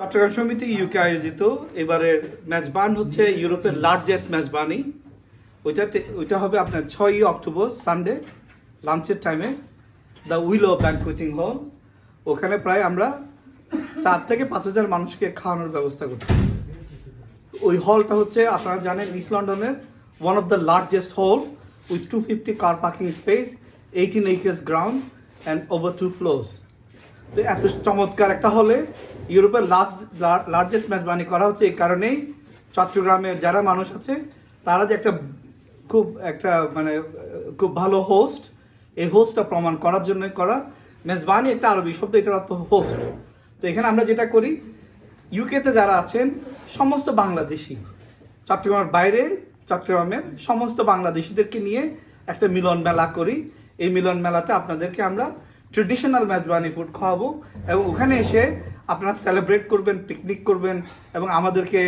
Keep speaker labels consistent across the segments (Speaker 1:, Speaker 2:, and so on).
Speaker 1: চট্টগ্রাম সমিতি ইউকে আয়োজিত। এবারের মেজবান হচ্ছে ইউরোপের লার্জেস্ট মেজবানি ওইটাতে ওইটা হবে আপনার ছয়ই অক্টোবর সানডে লাঞ্চের টাইমে দ্য উইলো ব্যাংকুইটিং হল ওখানে প্রায় আমরা চার থেকে পাঁচ হাজার মানুষকে খাওয়ানোর ব্যবস্থা করছি। ওই হলটা হচ্ছে, আপনারা জানেন ইস্ট লন্ডনের one of the largest hall with two fifty car parking space eighteen acres ground and over two floors তো এত চমৎকার একটা হলে ইউরোপের লাস্ট লার্জেস্ট মেজবানি করা হচ্ছে এই কারণেই চট্টগ্রামের যারা মানুষ আছে, তারা যে একটা খুব একটা মানে খুব ভালো হোস্ট এই হোস্টটা প্রমাণ করার জন্য করা মেজবানি একটা আরবি শব্দ, এটার অর্থ হোস্ট তো এখানে আমরা যেটা করি ইউকেতে যারা আছেন, সমস্ত বাংলাদেশি, চট্টগ্রামের বাইরে চট্টগ্রামের সমস্ত বাংলাদেশিদেরকে নিয়ে একটা মিলন মেলা করি। এই মিলন মেলাতে আপনাদেরকে আমরা ট্রেডিশনাল মেজবানি ফুড খাওয়াবো এবং ওখানে এসে আপনারা সেলিব্রেট করবেন পিকনিক করবেন এবং আমাদেরকে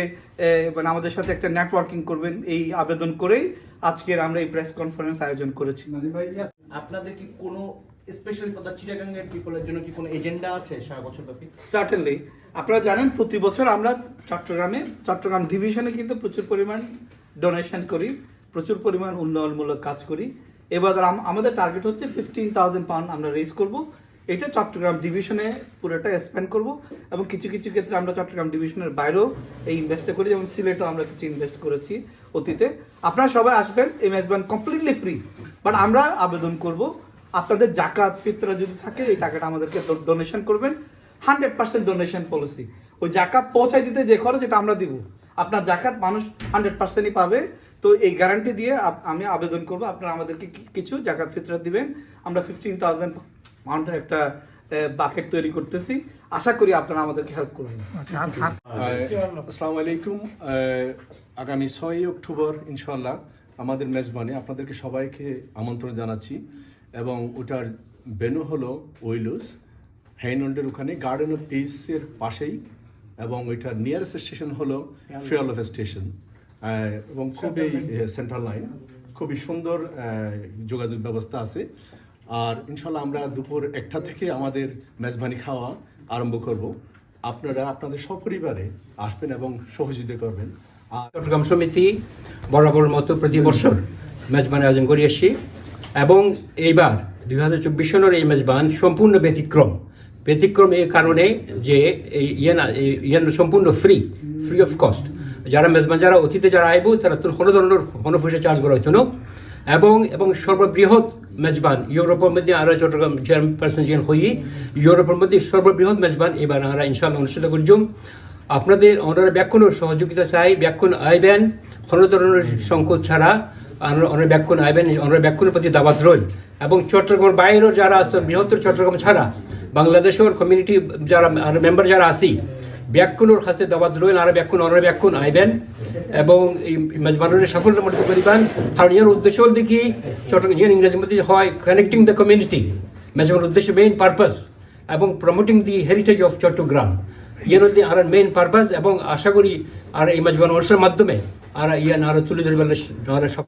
Speaker 1: মানে আমাদের সাথে একটা নেটওয়ার্কিং করবেন। এই আবেদন করেই আজকের আমরা এই প্রেস কনফারেন্স আয়োজন করেছি।
Speaker 2: আপনাদের কি কোনো স্পেশালি ফর দ্য চিটাগাঙ্গের পিপলের জন্য কি কোনো এজেন্ডা আছে সারা বছর ব্যাপী
Speaker 1: সার্টেনলি আপনারা জানেন প্রতি বছর আমরা চট্টগ্রামে চট্টগ্রাম ডিভিশনে কিন্তু প্রচুর পরিমাণ ডোনেশন করি প্রচুর পরিমাণ উন্নয়নমূলক কাজ করি। এবার আমাদের টার্গেট হচ্ছে ফিফটিন থাউজেন্ড পাউন্ড আমরা রেজ করব। এটা চট্টগ্রাম ডিভিশনে পুরোটা স্পেন্ড করব এবং কিছু কিছু ক্ষেত্রে আমরা চট্টগ্রাম ডিভিশনের বাইরেও এই ইনভেস্টটা করি যেমন সিলেটেও আমরা কিছু ইনভেস্ট করেছি অতীতে। আপনারা সবাই আসবেন, এই ম্যাচব্যান কমপ্লিটলি ফ্রি বাট আমরা আবেদন করব। আপনাদের জাকাত, ফিতরা যদি থাকে, এই টাকাটা আমাদেরকে ডোনেশন করবেন। হান্ড্রেড পার্সেন্ট ডোনেশন পলিসি ওই জাকাত পৌঁছায় দিতে যে খরচ, এটা আমরা দিব। আপনার জাকাত মানুষ হান্ড্রেড পার্সেন্টই পাবে। তো এই গ্যারান্টি দিয়ে আমি আবেদন করব। আপনারা আমাদেরকে কিছু জাকাত ফিতরা দিবেন। আমরা ফিফটিন থাউজেন্ড পাউন্ডের একটা বাকেট তৈরি করতেছি। আশা করি আপনারা আমাদেরকে হেল্প করবেন।
Speaker 3: আসসালামু আলাইকুম আগামী ছয়ই অক্টোবর ইনশাল্লাহ আমাদের মেজবানে আপনাদেরকে সবাইকে আমন্ত্রণ জানাচ্ছি। এবং ওটার বেনু হলো ওইলুস হেইনল্ডের ওখানে গার্ডেন অফ পিসের পাশেই। এবং ওইটার নিয়ারেস্ট স্টেশন হলো ফিয়ালফ স্টেশন এবং খুবই সেন্ট্রাল লাইন খুবই সুন্দর যোগাযোগ ব্যবস্থা আছে। আর ইনশাল্লাহ আমরা দুপুর একটা থেকে আমাদের মেজবানি খাওয়া আরম্ভ করব। আপনারা আপনাদের সপরিবারে আসবেন এবং সহযোগিতা করবেন। আর
Speaker 4: চট্টগ্রাম সমিতি বরাবর মতো প্রতি বছর মেজবান আয়োজন করে এসছি এবং এইবার দুই হাজার চব্বিশ সনের এই মেজবান সম্পূর্ণ ব্যতিক্রম। ব্যতিক্রম এই কারণে যে এই ইয়ান ইয়ান সম্পূর্ণ ফ্রি ফ্রি অফ কস্ট যারা মেজবান, যারা অতীতে যারা আইব, তারা কোনো ধরনের কোনো পয়সা চার্জ করা হইতো না। এবং এবং সর্ববৃহৎ মেজবান, ইউরোপের মধ্যে আমরা চট্টগ্রাম চেয়ারপারসন যেন হই, ইউরোপের মধ্যে সর্ববৃহৎ মেজবান, এবার আমরা ইনশাল্লাহ অনুষ্ঠিত করছুম আপনাদের ওনারা ব্যাখ্যানের সহযোগিতা চাই, ব্যাখ্যান আইবেন, কোনো ধরনের সংকোচ ছাড়া ওনার ব্যাখ্যান আইবেন ওনার ব্যাখ্যানের প্রতি দাবাত রইল। এবং চট্টগ্রামের বাইরেও যারা আছে বৃহত্তর চট্টগ্রাম ছাড়া, বাংলাদেশের কমিউনিটি যারা মেম্বার যারা আছি ব্যাখ্যানোর কাছে দাবাত রইল, আর ব্যাখ্যান ওনার ব্যাখ্যান আইবেন। এবং এই মেজবানের সাফল্যমণ্ডিত করিবেন। কারণ এর উদ্দেশ্য হল দেখি, চট্টগ্রাম যে ইংরেজির মধ্যে হয় কানেক্টিং দ্য কমিউনিটি মেজবানের উদ্দেশ্য মেইন পারপাস এবং promoting the heritage of Chattogram. ইয়ের মধ্যে আর মেইন পারপাস এবং আশা করি আর এই মেজবান অনুষ্ঠানের মাধ্যমে আর ইয়ান আরও তুলে ধরবেন